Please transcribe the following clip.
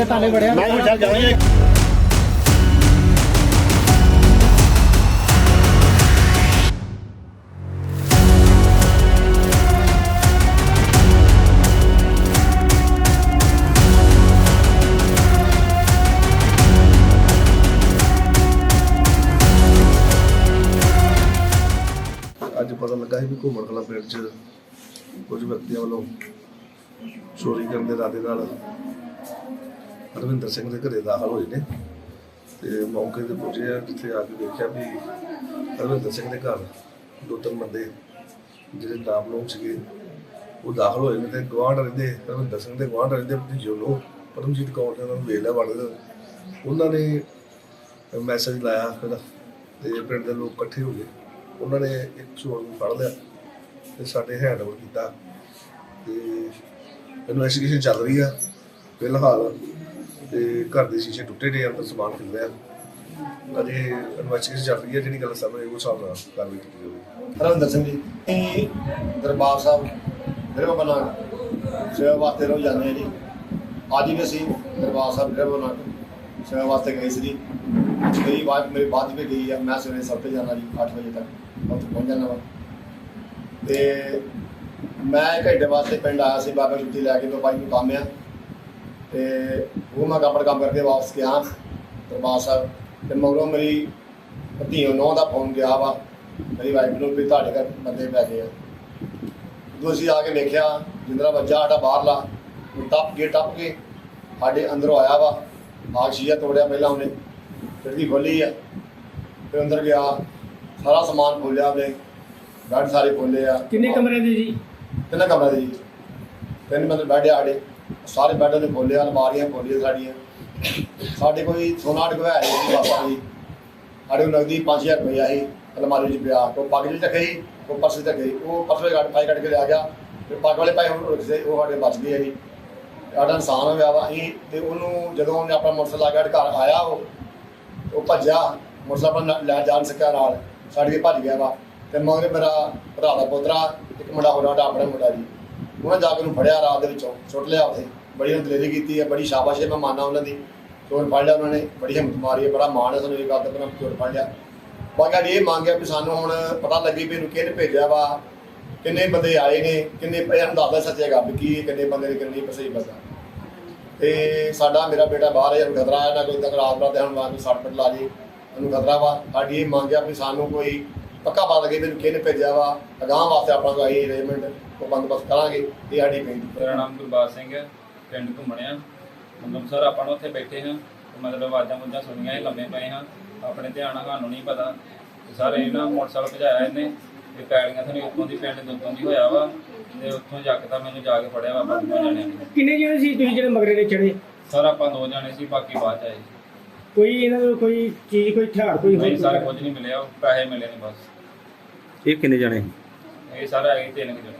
ਕੇ ਤਾਲੇ ਵੜਿਆ। ਮੈਂ ਵੀ ਚੱਲ ਜਾਵਾਂਗੇ। ਅੱਜ ਪਤਾ ਲੱਗਾ ਸੀ ਵੀ ਘੁੰਮਣ ਕਲਾ ਪਿੰਡ 'ਚ ਕੁਝ ਵਿਅਕਤੀਆਂ ਵੱਲੋਂ ਚੋਰੀ ਕਰਨ ਦੇ ਇਰਾਦੇ ਨਾਲ ਹਰਵਿੰਦਰ ਸਿੰਘ ਦੇ ਘਰੇ ਦਾਖਲ ਹੋਏ ਨੇ। ਤੇ ਮੌਕੇ ਤੇ ਪੁੱਜੇ ਆ, ਜਿੱਥੇ ਆ ਕੇ ਦੇਖਿਆ ਵੀ ਹਰਵਿੰਦਰ ਸਿੰਘ ਦੇ ਘਰ ਦੋ ਤਿੰਨ ਬੰਦੇ ਜਿਹੜੇ ਨਾਮ ਲੋਕ ਸੀਗੇ, ਉਹ ਦਾਖਲ ਹੋਏ ਨੇ ਤੇ ਗਵਾਂਢ ਰਹਿੰਦੇ, ਹਰਵਿੰਦਰ ਸਿੰਘ ਦੇ ਗਵਾਂਢ ਰਹਿੰਦੇ ਭਤੀਜੇ ਨੂੰ ਪਰਮਜੀਤ ਕੌਰ ਨੇ ਉਹਨਾਂ ਨੂੰ ਵੇਖ ਲਿਆ ਵੜਦੇ ਉਹਨਾਂ ਨੇ ਮੈਸੇਜ ਲਾਇਆ ਫਿਰ ਤੇ ਪਿੰਡ ਦੇ ਲੋਕ ਇਕੱਠੇ ਹੋ ਗਏ। ਉਹਨਾਂ ਨੇ ਇੱਕ ਚੋਰ ਨੂੰ ਫੜ ਲਿਆ ਤੇ ਸਾਡੇ ਹੈਂਡਓਵਰ ਕੀਤਾ। ਤੇ ਇਨਵੈਸਟੀਗੇਸ਼ਨ ਚੱਲ ਰਹੀ ਆ, ਫਿਲਹਾਲ ਤੇ ਘਰ ਦੇ ਸ਼ੀਸ਼ੇ ਟੁੱਟੇ ਨੇ ਅੰਦਰ ਸਮਾਨ ਖਿਲਰਿਆ ਅਜੇ ਇਨਵੈਸਟੀਗੇਸ਼ਨ ਚੱਲ ਰਹੀ ਹੈ ਜਿਹੜੀ ਗੱਲ ਸਾਹਮਣੇ ਉਹ ਹਿਸਾਬ ਨਾਲ ਕਾਰਵਾਈ ਕੀਤੀ ਜਾਵੇਗੀ ਹਰਵਿੰਦਰ ਸਿੰਘ ਜੀ ਇਹ ਦਰਬਾਰ ਸਾਹਿਬ ਫਿਰ ਬਣਾ ਸੇਵਾ ਵਾਸਤੇ ਰੋ ਜਾਂਦੇ ਆ ਜੀ। ਅੱਜ ਵੀ ਅਸੀਂ ਦਰਬਾਰ ਸਾਹਿਬ ਫਿਰ ਬਣਾ ਸੇਵਾ ਵਾਸਤੇ ਗਏ ਸੀ ਜੀ। ਮੇਰੀ ਵਾਈਫ ਮੇਰੀ ਬਾਅਦ ਵੀ ਗਈ ਆ ਮੈਂ ਸਵੇਰੇ ਸਭ ਤੇ ਜਾਣਾ ਜੀ 8 ਵਜੇ ਤੱਕ ਉੱਥੇ ਪਹੁੰਚ ਜਾਣਾ ਵਾ। ਤੇ ਮੈਂ ਇੱਕ ਘੰਟੇ ਵਾਸਤੇ ਪਿੰਡ ਆਇਆ ਸੀ ਬਾਬਾ ਛੁੱਟੀ ਲੈ ਕੇ ਮੈਂ ਬਾਈ ਨੂੰ ਕੰਮ ਆ। ਤੇ ਉਹ ਮੈਂ ਆਪਣਾ ਕੰਮ ਕਰਕੇ ਵਾਪਸ ਗਿਆ ਦਰਬਾਰ ਸਾਹਿਬ। ਤੇ ਮਗਰੋਂ ਮੇਰੀ ਧੀਓ ਨੌ ਦਾ ਫੋਨ ਗਿਆ ਵਾ। ਮੇਰੀ ਵਾਈਫ ਨੂੰ ਵੀ ਤੁਹਾਡੇ ਘਰ ਬੰਦੇ ਪੈ ਗਏ ਆ। ਜਦੋਂ ਅਸੀਂ ਆ ਕੇ ਵੇਖਿਆ ਜਿੰਦਰਾ ਬੱਚਾ ਸਾਡਾ ਬਾਹਰਲਾ ਉਹ ਟੱਪ ਕੇ ਟੱਪ ਕੇ ਸਾਡੇ ਅੰਦਰੋਂ ਆਇਆ ਵਾ। ਆਗ ਸ਼ੀਆ ਤੋੜਿਆ ਪਹਿਲਾਂ ਉਹਨੇ ਖਿੜਕੀ ਖੋਲੀ ਆ। ਫਿਰ ਅੰਦਰ ਗਿਆ ਸਾਰਾ ਸਮਾਨ ਖੋਲਿਆ ਉਹਨੇ ਬੈੱਡ ਸਾਰੇ ਖੋਲੇ ਆ। ਕਿੰਨੇ ਕਮਰੇ ਦੇ ਜੀ? ਤਿੰਨ ਕਮਰੇ ਦੇ ਜੀ। ਤਿੰਨ ਮਤਲਬ ਬੈੱਡ ਆ ਸਾਡੇ। ਸਾਰੇ ਬੈੱਡ ਨੇ ਖੋਲਿਆ ਅਲਮਾਰੀਆਂ ਖੋਲੀਆਂ ਸਾਡੀਆਂ। ਸਾਡੇ ਕੋਈ ਸੋਨਾ ਅਟਕਵਾਇਆ ਨਹੀਂ ਬਾਬਾ ਜੀ। ਸਾਡੇ ਕੋਲ ਨਗਦੀ 5000 ਰੁਪਇਆ ਸੀ, ਅਲਮਾਰੀ 'ਚ ਪਿਆ। ਉਹ ਪੱਗ 'ਚ ਰੱਖੀ ਉਹ ਪਰਸ 'ਚ ਰੱਖੀ ਉਹ ਪਰਸ ਕੱਢ ਪਾਈ ਕੱਢ ਕੇ ਲਿਆ ਗਿਆ। ਫਿਰ ਪੱਗ ਵਾਲੇ ਪਾਈ ਹੁਣ ਰੱਖਦੇ ਉਹ ਸਾਡੇ ਬਚ ਗਏ ਆ ਸਾਡਾ ਇਨਸਾਨ ਹੋਇਆ ਵਾ, ਅਸੀਂ ਤੇ ਉਹਨੂੰ ਜਦੋਂ ਉਹਨੇ ਆਪਣਾ ਮੋਟਰਸਾਈਕਲ ਆ ਕੇ ਘਰ ਆਇਆ ਉਹ ਉਹ ਭੱਜਿਆ। ਮੋਟਰਸਾਈਕਲ ਆਪਣਾ ਲੈ ਜਾ ਸਕਿਆ ਨਾਲ। ਸਾਡੇ ਕੇ ਭੱਜ ਗਿਆ ਵਾ। ਤੇ ਮਗਰ ਮੇਰਾ ਭਰਾ ਦਾ ਪੋਤਰਾ, ਇੱਕ ਮੁੰਡਾ ਹੋਰ ਸਾਡਾ ਆਪਣੇ ਮੁੰਡਾ ਜੀ। ਉਹਨੇ ਜਾ ਕੇ ਉਹਨੂੰ ਫੜਿਆ ਰਾਤ ਦੇ ਵਿੱਚੋਂ, ਸੁੱਟ ਲਿਆ ਉੱਥੇ ਬੜੀ ਉਹਨੇ ਦਲੇਰੀ ਕੀਤੀ ਹੈ, ਬੜੀ ਸ਼ਾਬਾਸ਼ ਹੈ, ਮੈਂ ਮੰਨਦਾ ਉਹਨਾਂ ਦੀ। ਚੋਰ ਫੜ ਲਿਆ ਉਹਨਾਂ ਨੇ, ਬੜੀ ਹਿੰਮਤ ਮਾਰੀ ਹੈ, ਬੜਾ ਮਾਣ ਹੈ ਸਾਨੂੰ ਇਹ ਗੱਲ ਤੇ ਬਣਾ ਚੋਰ ਫੜ ਲਿਆ। ਬਾਕੀ ਸਾਡੀ ਇਹ ਮੰਗ ਹੈ ਵੀ ਸਾਨੂੰ ਹੁਣ ਪਤਾ ਲੱਗੇ ਵੀ ਇਹਨੂੰ ਕਿਹਨੇ ਭੇਜਿਆ ਵਾ, ਕਿੰਨੇ ਬੰਦੇ ਆਏ ਨੇ, ਕਿੰਨੇ ਪੈਸੇ ਨੂੰ ਦੱਸਦਾ ਸੱਚੇ ਗੱਲ ਕੀ ਇਹ ਕਿੰਨੇ ਬੰਦੇ ਨੇ, ਕਿੰਨੀ ਪਸਈ ਬੰਦਾ ਤੇ ਸਾਡਾ, ਮੇਰਾ ਬੇਟਾ ਬਾਹਰ ਹੈ, ਉਹਨੂੰ ਖਤਰਾ ਹੈ, ਨਾ ਕੋਈ ਤੱਕ ਰਾਤ ਬਰਾਤ ਹੁਣ ਵਾਂ ਸੱਟ ਪਿੱਟ ਲਾ ਜੀ, ਉਹਨੂੰ ਖਤਰਾ ਵਾ। ਸਾਡੀ ਇਹ ਮੰਗ ਹੈ ਵੀ ਸਾਨੂੰ ਕੋਈ ਪੱਕਾ ਲੱਗੇ ਵੀ ਇਹਨੂੰ ਕਿਹਨੇ ਭੇਜਿਆ ਵਾ ਅਗਾਂਹ ਵਾਸਤੇ ਆਪਾਂ ਕੋਈ ਅਰੇਂਜਮੈਂਟ ਉਹ ਬੰਦੋਬਸਤ ਕਰਾਂਗੇ ਇਹ ਸਾਡੀ ਬੇਨਤੀ ਮੇਰਾ ਨਾਮ ਗੁਰਬਾਜ ਸਿੰਘ ਹੈ ਪਿੰਡ ਘੁੰਮਣਿਆ। ਮਤਲਬ ਸਰ ਆਪਾਂ ਨੂੰ ਉੱਥੇ ਬੈਠੇ ਹਾਂ ਤੇ ਮਤਲਬ ਆਵਾਜ਼ਾਂ ਮੁੰਜਾਂ ਸੁਣੀਆਂ ਇਹ ਲੰਮੇ ਪਏ ਹਾਂ। ਆਪਣੇ ਧਿਆਨ ਨਾਲ ਸਾਨੂੰ ਨਹੀਂ ਪਤਾ। ਤੇ ਸਾਰੇ ਇਹਨਾਂ ਮੋਟਰਸਾਈਕਲ ਭਜਾਇਆ ਇਹਨੇ ਤੇ ਪੈੜੀਆਂ ਥਣੀ ਉੱਤੋਂ ਦੀ ਪਿੰਡ ਦੇ ਉੱਤੋਂ ਦੀ ਹੋਇਆ ਵਾ। ਤੇ ਉੱਥੋਂ ਜੱਕਦਾ ਮੈਨੂੰ ਜਾ ਕੇ ਫੜਿਆ ਵਾ ਬਾਬੂ ਜਾਣਿਆਂ ਨੇ। ਕਿੰਨੇ ਜਣੇ ਸੀ ਤੁਸੀਂ ਜਿਹੜੇ ਮਗਰੇ ਦੇ ਚੜੇ? ਸਰ ਆਪਾਂ ਦੋ ਜਾਣੇ ਸੀ ਬਾਕੀ ਬਾਅਦ ਚ ਆਏ ਕੋਈ ਇਹਨਾਂ ਨੂੰ ਕੋਈ ਚੀਜ਼ ਕੋਈ ਹਥਿਆਰ ਕੋਈ ਨਹੀਂ ਹੋਰ ਸਾਰੇ ਕੁਝ ਨਹੀਂ ਮਿਲਿਆ ਪੈਸੇ ਮਿਲੇ ਨੇ ਬਸ। ਇਹ ਕਿੰਨੇ ਜਣੇ ਇਹ ਸਾਰਾ ਹੈਗੇ ਤਿੰਨ ਕੁ ਜਣੇ।